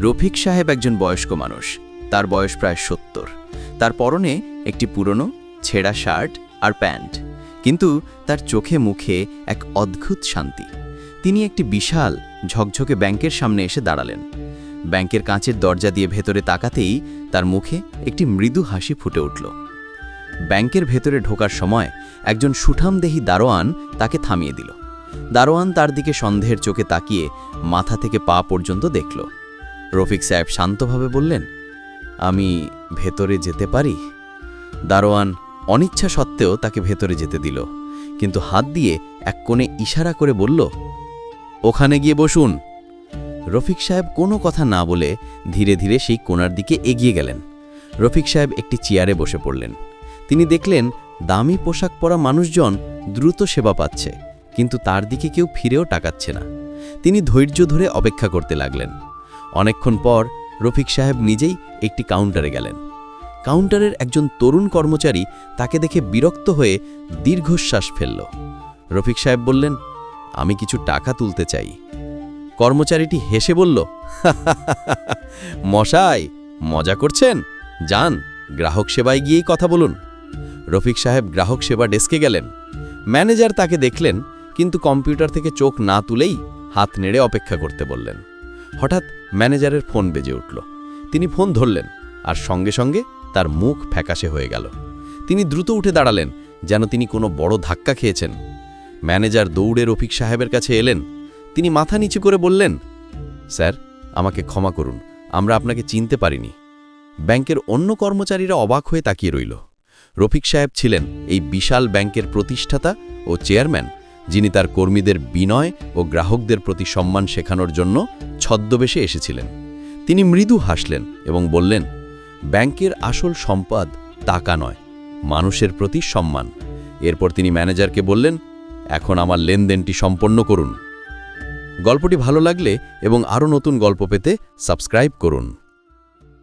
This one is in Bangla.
রফিক সাহেব একজন বয়স্ক মানুষ। তার বয়স প্রায় সত্তর। তার পরনে একটি পুরনো, ছেঁড়া শার্ট আর প্যান্ট। কিন্তু তার চোখে মুখে এক অদ্ভুত শান্তি। তিনি একটি বিশাল, ঝকঝকে ব্যাংকের সামনে এসে দাঁড়ালেন। ব্যাংকের কাঁচের দরজা দিয়ে ভেতরে তাকাতেই তার মুখে একটি মৃদু হাসি ফুটে উঠল। ব্যাংকের ভেতরে ঢোকার সময় একজন সুঠামদেহী দারোয়ান তাকে থামিয়ে দিল। দারোয়ান তার দিকে সন্দেহের চোখে তাকিয়ে মাথা থেকে পা পর্যন্ত দেখল। রফিক সাহেব শান্তভাবে বললেন, আমি ভেতরে যেতে পারি? দারোয়ান অনিচ্ছা সত্ত্বেও তাকে ভেতরে যেতে দিল, কিন্তু হাত দিয়ে এক কোণে ইশারা করে বলল, ওখানে গিয়ে বসুন। রফিক সাহেব কোনো কথা না বলে ধীরে ধীরে সেই কোণার দিকে এগিয়ে গেলেন। রফিক সাহেব একটি চেয়ারে বসে পড়লেন। তিনি দেখলেন, দামি পোশাক পরা মানুষজন দ্রুত সেবা পাচ্ছে, কিন্তু তার দিকে কেউ ফিরেও টাকাচ্ছে না। তিনি ধৈর্য ধরে অপেক্ষা করতে লাগলেন। অনেকক্ষণ পর রফিক সাহেব নিজেই একটি কাউন্টারে গেলেন। কাউন্টারের একজন তরুণ কর্মচারী তাকে দেখে বিরক্ত হয়ে দীর্ঘশ্বাস ফেলল। রফিক সাহেব বললেন, আমি কিছু টাকা তুলতে চাই। কর্মচারীটি হেসে বলল, মশাই, মজা করছেন? যান, গ্রাহক সেবায় গিয়েই কথা বলুন। রফিক সাহেব গ্রাহক সেবা ডেস্কে গেলেন। ম্যানেজার তাকে দেখলেন, কিন্তু কম্পিউটার থেকে চোখ না তুলেই হাত নেড়ে অপেক্ষা করতে বললেন। হঠাৎ ম্যানেজারের ফোন বেজে উঠল। তিনি ফোন ধরলেন আর সঙ্গে সঙ্গে তার মুখ ফ্যাকাশে হয়ে গেল। তিনি দ্রুত উঠে দাঁড়ালেন, যেন তিনি কোনো বড় ধাক্কা খেয়েছেন। ম্যানেজার দৌড়ে রফিক সাহেবের কাছে এলেন। তিনি মাথা নিচু করে বললেন, স্যার, আমাকে ক্ষমা করুন, আমরা আপনাকে চিনতে পারিনি। ব্যাংকের অন্য কর্মচারীরা অবাক হয়ে তাকিয়ে রইল। রফিক সাহেব ছিলেন এই বিশাল ব্যাংকের প্রতিষ্ঠাতা ও চেয়ারম্যান, যিনি তার কর্মীদের বিনয় ও গ্রাহকদের প্রতি সম্মান শেখানোর জন্য ছদ্মবেশে এসেছিলেন। তিনি মৃদু হাসলেন এবং বললেন, ব্যাংকের আসল সম্পদ টাকা নয়, মানুষের প্রতি সম্মান। এরপর তিনি ম্যানেজারকে বললেন, এখন আমার লেনদেনটি সম্পন্ন করুন। গল্পটি ভালো লাগলে এবং আরও নতুন গল্প পেতে সাবস্ক্রাইব করুন।